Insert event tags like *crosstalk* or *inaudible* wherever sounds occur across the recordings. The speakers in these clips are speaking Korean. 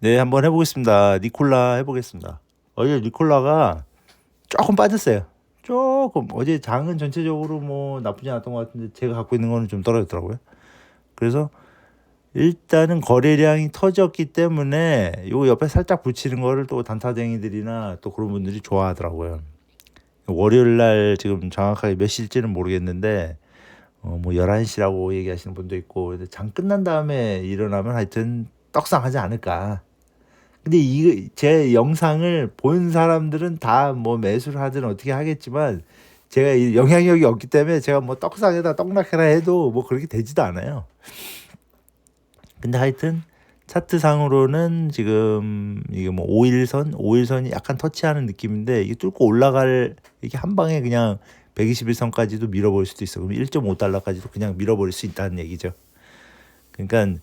네, 한번 해보겠습니다. 니콜라 해보겠습니다. 어제 니콜라가 조금 빠졌어요. 조금 어제 장은 전체적으로 뭐 나쁘지 않았던 것 같은데 제가 갖고 있는 거는 좀 떨어졌더라고요. 그래서 일단은 거래량이 터졌기 때문에 요 옆에 살짝 붙이는 거를 또 단타쟁이들이나 또 그런 분들이 좋아하더라고요. 월요일 날 지금 정확하게 몇 시일지는 모르겠는데 어 뭐 11시라고 얘기하시는 분도 있고 장 끝난 다음에 일어나면 하여튼 떡상하지 않을까. 근데 이거 제 영상을 본 사람들은 다 뭐 매수를 하든 어떻게 하겠지만 제가 이 영향력이 없기 때문에 제가 뭐 떡상에다 떡락해라 해도 뭐 그렇게 되지도 않아요. 근데 하여튼 차트상으로는 지금 이게 뭐 5일선, 5일선이 약간 터치하는 느낌인데 이게 뚫고 올라갈 이게 한 방에 그냥 121선까지도 밀어버릴 수도 있어. 그럼 1.5달러까지도 그냥 밀어버릴 수 있다는 얘기죠. 그러니까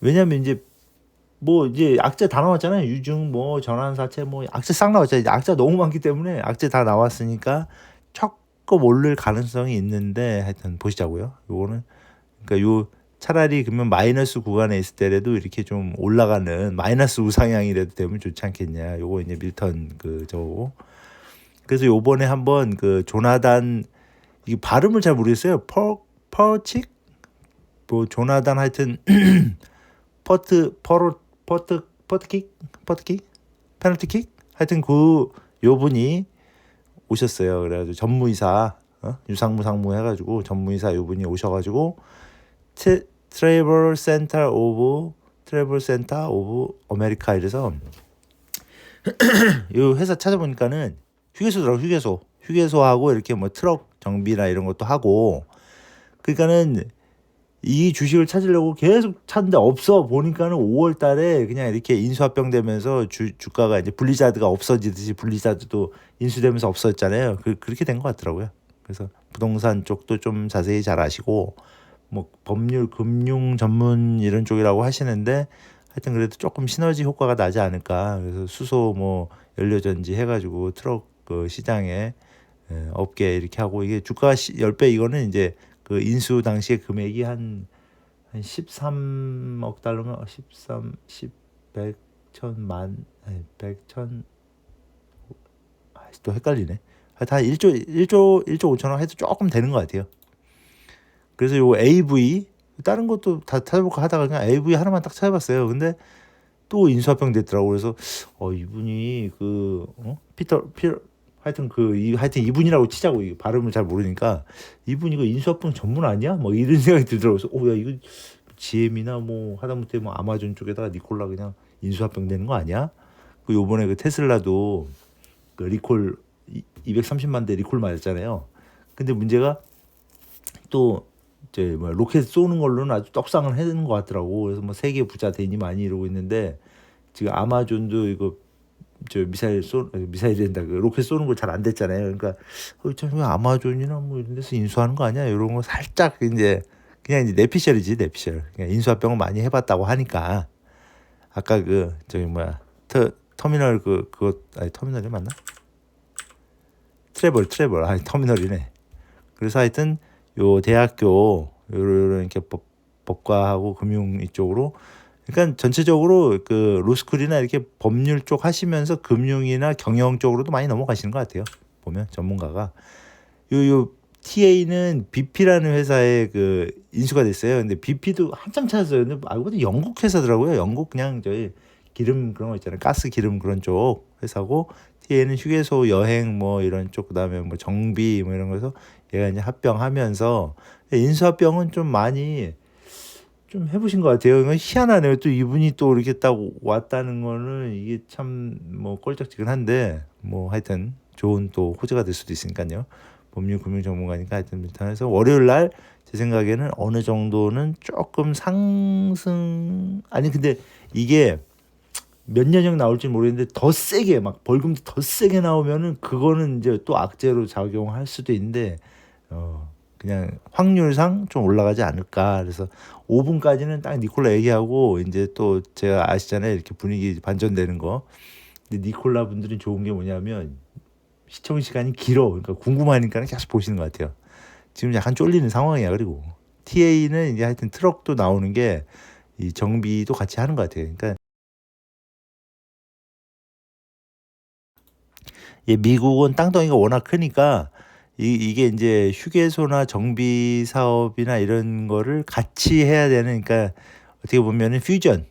왜냐면 이제 뭐 이제 악재 다 나왔잖아요. 유중 뭐 전환사채 뭐 악재 싹 나왔잖아요. 악재 너무 많기 때문에 악재 다 나왔으니까 조금 오를 가능성이 있는데 하여튼 보시자고요. 요거는 그러니까 요 차라리 그러면 마이너스 구간에 있을 때라도 이렇게 좀 올라가는 마이너스 우상향이라도 되면 좋지 않겠냐. 요거 이제 밀턴 그 저거. 그래서 요번에 한번 그 조나단 이 발음을 잘 모르겠어요. 퍼 퍼칙 뭐 조나단 하여튼 *clears throat* 퍼트 퍼로 퍼트 퍼트킥 퍼트킥 페널티킥 하여튼 그 요분이 오셨어요. 그래가지고 전무이사 어? 유상무 상무 해가지고 전무이사 요분이 오셔가지고 트, 트래블 센터 오브 트래블 센터 오브 아메리카 이래서 *clears throat* 이 회사 찾아보니까는 휴게소더라고 휴게소 휴게소하고 이렇게 뭐 트럭 정비나 이런 것도 하고 그러니까는 이 주식을 찾으려고 계속 찾는데 없어 보니까는 5월 달에 그냥 이렇게 인수합병 되면서 주, 주가가 이제 블리자드가 없어지듯이 블리자드도 인수되면서 없어졌잖아요. 그, 그렇게 된 것 같더라고요. 그래서 부동산 쪽도 좀 자세히 잘 아시고 뭐 법률 금융 전문 이런 쪽이라고 하시는데 하여튼 그래도 조금 시너지 효과가 나지 않을까. 그래서 수소 뭐 연료전지 해가지고 트럭 그 시장에 예, 업계 이렇게 하고 이게 주가 10배 이거는 이제 그 인수 당시에 금액이 한, 한 13억 달러가 13, 10, 100, 1000, 만, 아니, 100, 1000, 아, 또 헷갈리네. 하여튼 한 1조, 1조, 1조 5천원 해도 조금 되는 것 같아요. 그래서 요 AV, 다른 것도 다 찾아볼까 하다가 그냥 AV 하나만 딱 찾아봤어요. 근데 또 인수합병 됐더라고. 그래서, 어, 이분이 그, 어? 피터, 피터, 하여튼 그 이, 하여튼 이분이라고 치자고 이 발음을 잘 모르니까 이분 이거 인수합병 전문 아니야? 뭐 이런 *laughs* 생각이 들더라고요. 그래서 오야 이거 GM이나 뭐 하다못해 뭐 아마존 쪽에다가 니콜라 그냥 인수합병 되는 거 아니야? 그 요번에 그 테슬라도 그 리콜 230만 대 리콜 맞았잖아요. 근데 문제가 또 이제 뭐 로켓 쏘는 걸로는 아주 떡상을 해는 것 같더라고. 그래서 뭐 세계 부자 되니 많이 이러고 있는데 지금 아마존도 이거 저 미사일 쏘 미사일 된다 그 로켓 쏘는 거잘안 됐잖아요. 그러니까 어, 참 아마존이나 뭐 이런 데서 인수하는 거 아니야? 이런 거 살짝 이제 그냥 이제 내피셜이지 내피셜. 그냥 인수합병을 많이 해봤다고 하니까 아까 그 저기 뭐야 터 터미널 그 그거 아니 터미널이 맞나? 트래블 트래블 아니 터미널이네. 그래서 하여튼 요 대학교 요런 이렇게 법 법과하고 금융 이쪽으로 그러니까 전체적으로 그 로스쿨이나 이렇게 법률 쪽 하시면서 금융이나 경영 쪽으로도 많이 넘어가시는 것 같아요. 보면 전문가가 요 요 TA는 BP라는 회사에 그 인수가 됐어요. 근데 BP도 한참 찾았어요. 근데 알고 보니 영국 회사더라고요. 영국 그냥 저희 기름 그런 거 있잖아요. 가스 기름 그런 쪽 회사고 TA는 휴게소 여행 뭐 이런 쪽 그다음에 뭐 정비 뭐 이런 거에서 얘가 이제 합병하면서 인수합병은 좀 많이 좀 해보신 것 같아요. 이건 희한하네요. 또 이분이 또 이렇게 딱 왔다는 거는 이게 참 뭐 껄쩍지근한데 뭐 하여튼 좋은 또 호재가 될 수도 있으니까요. 법률 금융 전문가니까 하여튼 일단해서 월요일 날 제 생각에는 어느 정도는 조금 상승 아니 근데 이게 몇 년형 나올지 모르겠는데 더 세게 막 벌금도 더 세게 나오면은 그거는 이제 또 악재로 작용할 수도 있는데 어 그냥 확률상 좀 올라가지 않을까. 그래서 5분까지는 딱 니콜라 얘기하고 이제 또 제가 아시잖아요. 이렇게 분위기 반전되는 거. 근데 니콜라 분들이 좋은 게 뭐냐면 시청 시간이 길어. 그러니까 궁금하니까 계속 보시는 것 같아요. 지금 약간 쫄리는 상황이야. 그리고 TA는 이제 하여튼 트럭도 나오는 게 이 정비도 같이 하는 것 같아요. 그러니까 예, 미국은 땅덩이가 워낙 크니까 이, 이게 이제 휴게소나 정비 사업이나 이런 거를 같이 해야 되는 그러니까 어떻게 보면은 퓨전.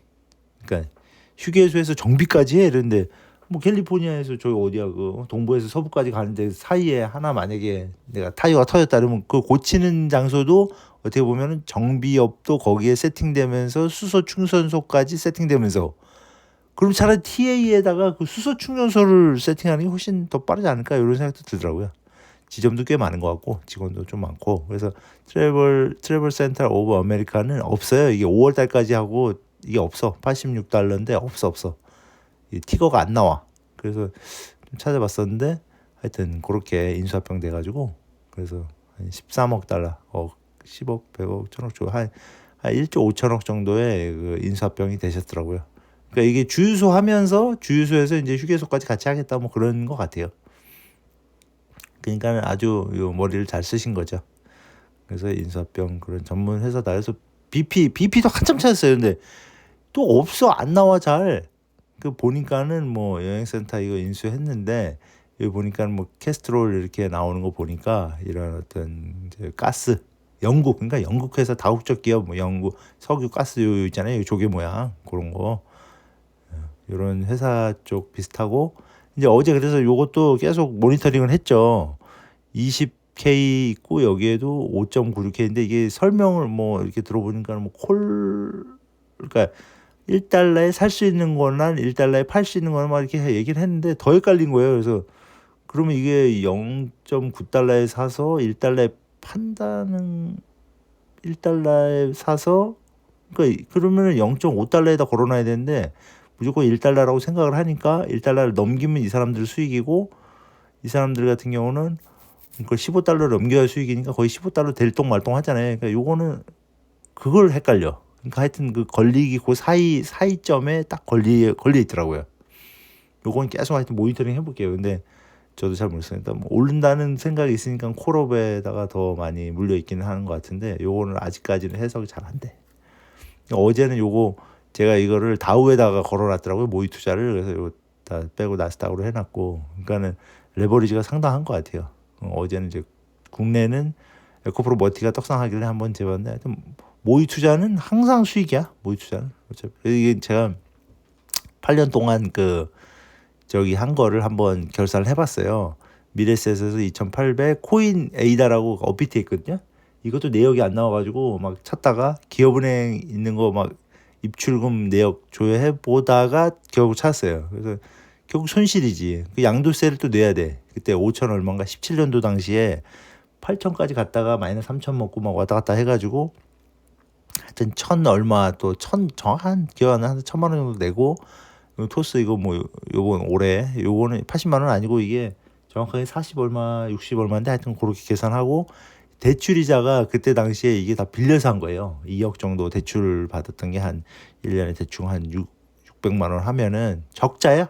그러니까 휴게소에서 정비까지 해 이런데. 뭐 캘리포니아에서 저기 어디야 그 동부에서 서부까지 가는데 사이에 하나 만약에 내가 타이어가 터졌다 그러면 그 고치는 장소도 어떻게 보면은 정비업도 거기에 세팅되면서 수소 충전소까지 세팅되면서. 그럼 차라리 TA에다가 그 수소 충전소를 세팅하는 게 훨씬 더 빠르지 않을까 이런 생각도 들더라고요. 지점도 꽤 많은 것 같고 직원도 좀 많고 그래서 트래블 트래블 센터 오브 아메리카는 없어요. 이게 5월 달까지 하고 이게 없어. 86달러인데 없어 없어. 이 티거가 안 나와. 그래서 좀 찾아봤었는데 하여튼 그렇게 인수합병 돼 가지고 그래서 한 13억 달러, 어 10억, 100억, 1000억 정도 한, 한 1조 5천억 정도의 그 인수합병이 되셨더라고요. 그러니까 이게 주유소 하면서 주유소에서 이제 휴게소까지 같이 하겠다 뭐 그런 것 같아요. 그러니까 아주 요 머리를 잘 쓰신 거죠. 그래서 인수합병 그런 전문 회사다. 그래서 BP BP도 한참 찾았어요. 근데 또 없어 안 나와 잘. 그 보니까는 뭐 여행센터 이거 인수했는데 여기 보니까는 뭐 캐스트롤 이렇게 나오는 거 보니까 이런 어떤 이제 가스 영국 그러니까 영국 회사 다국적 기업 뭐 영국 석유 가스 요 있잖아요 조개 모양 그런 거 이런 회사 쪽 비슷하고 이제 어제 그래서 요것도 계속 모니터링을 했죠. 20K 있고 여기에도 5.96K인데 이게 설명을 뭐 이렇게 들어보니까 뭐 콜 그러니까 1달러에 살 수 있는 거나 1달러에 팔 수 있는 거나 막 이렇게 얘기를 했는데 더 헷갈린 거예요. 그래서 그러면 이게 0.9달러에 사서 1달러에 판다는 1달러에 사서 그러니까 그러면은 0.5달러에다 걸어놔야 되는데 무조건 1달러라고 생각을 하니까 1달러를 넘기면 이 사람들 수익이고 이 사람들 같은 경우는 그걸 15달러를 넘겨야 수익이니까 거의 15달러 될동 말동 하잖아요. 그러니까 요거는 그걸 헷갈려. 그러니까 하여튼 그 걸리기 그 사이 사이점에 딱 걸리 걸려 있더라고요. 요건 계속 하여튼 모니터링 해볼게요. 근데 저도 잘 모르겠습니다. 뭐 오른다는 생각이 있으니까 콜업에다가 더 많이 물려 있기는 하는 것 같은데 요거는 아직까지는 해석이 잘 안 돼. 어제는 요거 제가 이거를 다우에다가 걸어놨더라고요 모의 투자를 그래서 이거 다 빼고 나스닥으로 해놨고 그러니까는 레버리지가 상당한 것 같아요. 어, 어제는 이제 국내는 에코프로 머티가 떡상하길래 한번 재봤는데 모의 투자는 항상 수익이야 모의 투자는 어차피 이게 제가 8년 동안 그 저기 한 거를 한번 결산을 해봤어요. 미래셋에서 2,800 코인 에이다라고 업비트 있거든요. 이것도 내역이 안 나와가지고 막 찾다가 기업은행 있는 거 막 입출금 내역 조회해 보다가 결국 찾았어요. 그래서 결국 손실이지. 그 양도세를 또 내야 돼. 그때 5천 얼마인가 17년도 당시에 8천까지 갔다가 마이너스 3천 먹고 막 왔다 갔다 해가지고 하여튼 천 얼마 또 천 정한 기간 한 천만 원 정도 내고 토스 이거 뭐 요번 올해 요거는 80만 원 아니고 이게 정확하게 40 얼마 60 얼마인데 하여튼 그렇게 계산하고 대출이자가 그때 당시에 이게 다 빌려서 한 거예요. 2억 정도 대출 받았던 게 한 1년에 대충 한 6, 600만 원 하면은 적자야.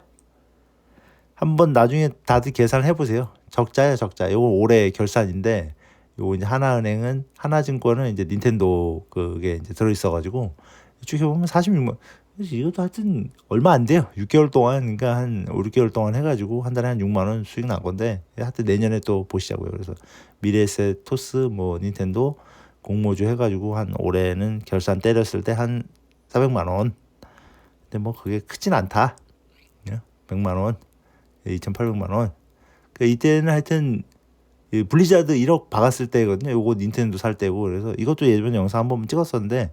한번 나중에 다들 계산을 해보세요. 적자야 적자. 요거 올해 결산인데 요거 이제 하나은행은 하나증권은 이제 닌텐도 그게 이제 들어 있어 가지고 쭉 해 보면 46만 그래서 이것도 하여튼 얼마 안 돼요. 6개월 동안 그러니까 한 5, 6개월 동안 해가지고 한 달에 한 6만 원 수익 난 건데 하여튼 내년에 또 보시자고요. 그래서 미래에셋, 토스, 뭐 닌텐도 공모주 해가지고 한 올해는 결산 때렸을 때 한 400만 원. 근데 뭐 그게 크진 않다. 100만 원, 2,800만 원. 그 이때는 하여튼 블리자드 1억 박았을 때거든요. 요거 닌텐도 살 때고 그래서 이것도 예전 영상 한번 찍었었는데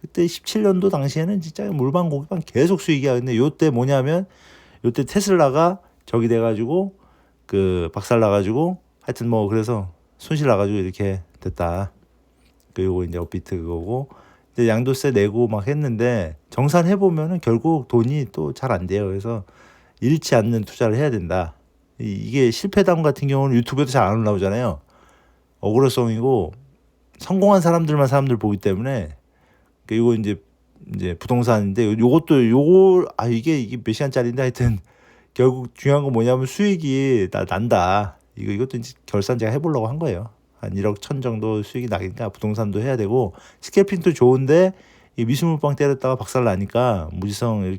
그때 17년도 당시에는 진짜 물방 고기만 계속 수익이야. 근데 요때 뭐냐면 요때 테슬라가 적이 돼가지고 그 박살 나가지고 하여튼 뭐 그래서 손실 나가지고 이렇게 됐다. 그리고 이제 업비트 그거고 이제 양도세 내고 막 했는데 정산 해 보면은 결국 돈이 또 잘 안 돼요. 그래서 잃지 않는 투자를 해야 된다. 이게 실패담 같은 경우는 유튜브에도 잘 안 올라오잖아요. 억울성이고 성공한 사람들만 사람들 보기 때문에 그리고 이제 이제 부동산인데 요것도 요거 아 이게 이게 몇 시간짜리인데 하여튼 결국 중요한 건 뭐냐면 수익이 나 난다. 이거 이것도 이제 결산 제가 해보려고 한 거예요. 한 1억 천 정도 수익이 나니까 부동산도 해야 되고 스케핑도 좋은데 이 미술물방 때렸다가 박살 나니까 무지성 이렇게